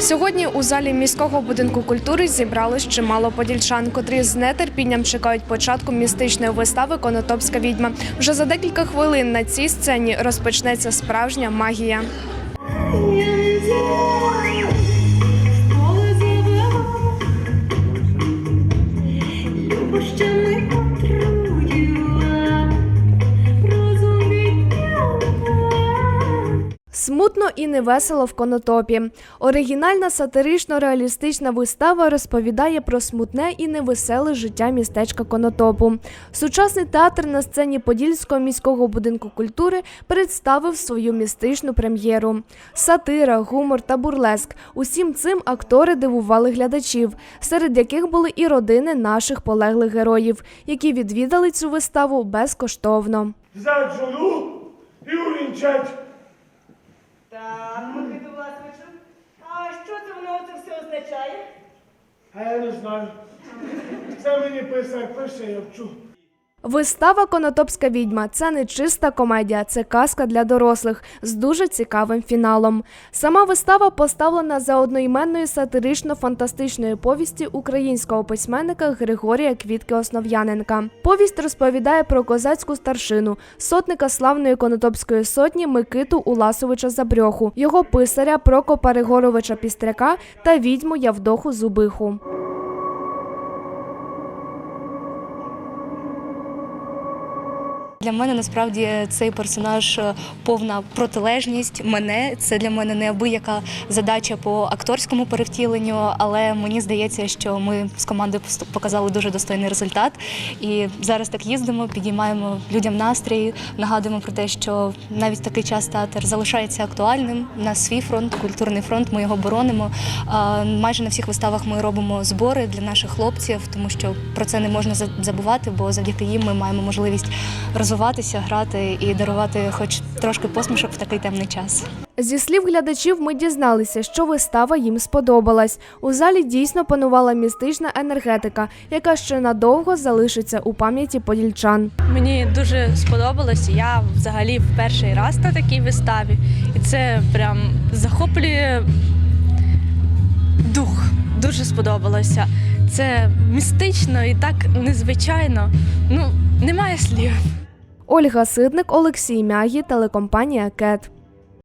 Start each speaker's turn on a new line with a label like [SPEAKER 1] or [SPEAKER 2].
[SPEAKER 1] Сьогодні у залі міського будинку культури зібрались чимало подільчан, котрі з нетерпінням чекають початку містичної вистави Конотопська відьма. Вже за декілька хвилин на цій сцені розпочнеться справжня магія.
[SPEAKER 2] Що отруїла,
[SPEAKER 1] Смутно і невесело в конотопі. Оригінальна сатирично-реалістична вистава розповідає про смутне і невеселе життя містечка Конотопу. Сучасний театр на сцені Подільського міського будинку культури представив свою містичну прем'єру. Сатира, гумор та бурлеск. Усім цим актори дивували глядачів, серед яких були і родини наших полеглих героїв, які відвідали цю виставу безкоштовно.
[SPEAKER 3] взять жену і увінчать.
[SPEAKER 4] Так, Микиту Власовичу. А що це воно це все означає?
[SPEAKER 3] А я не знаю. Це мені писар пише, я вчу.
[SPEAKER 1] Вистава Конотопська відьма це не чиста комедія, це казка для дорослих з дуже цікавим фіналом. Сама вистава поставлена за одноіменною сатирично-фантастичною повісті українського письменника Григорія Квітки Основ'яненка. Повість розповідає про козацьку старшину, сотника славної Конотопської сотні Микиту Уласовича Забрьоху, його писаря Прокопа Ригоровича Пістряка та відьму Явдоху Зубиху.
[SPEAKER 5] Для мене насправді цей персонаж е, повна протилежність мене. Це для мене неабияка задача по акторському перевтіленню, але мені здається, що ми з командою показали дуже достойний результат. І зараз так їздимо, підіймаємо людям настрій, нагадуємо про те, що навіть такий час театр залишається актуальним. На свій фронт, культурний фронт, ми його боронимо. Майже на всіх виставах ми робимо збори для наших хлопців, тому що про це не можна забувати, бо завдяки їм ми маємо можливість розвиватися, грати і дарувати хоч трошки посмішок в такий темний час.
[SPEAKER 1] Зі слів глядачів, ми дізналися, що вистава їм сподобалась. У залі дійсно панувала містична енергетика, яка ще надовго залишиться у пам'яті подільчан.
[SPEAKER 6] Мені дуже сподобалось. Я взагалі в перший раз на такій виставі, і це прям захоплює дух. Дуже сподобалося. Це містично і так незвичайно. Ну, немає слів.
[SPEAKER 1] Ольга Сидник, Олексій Мягі, телекомпанія Кет.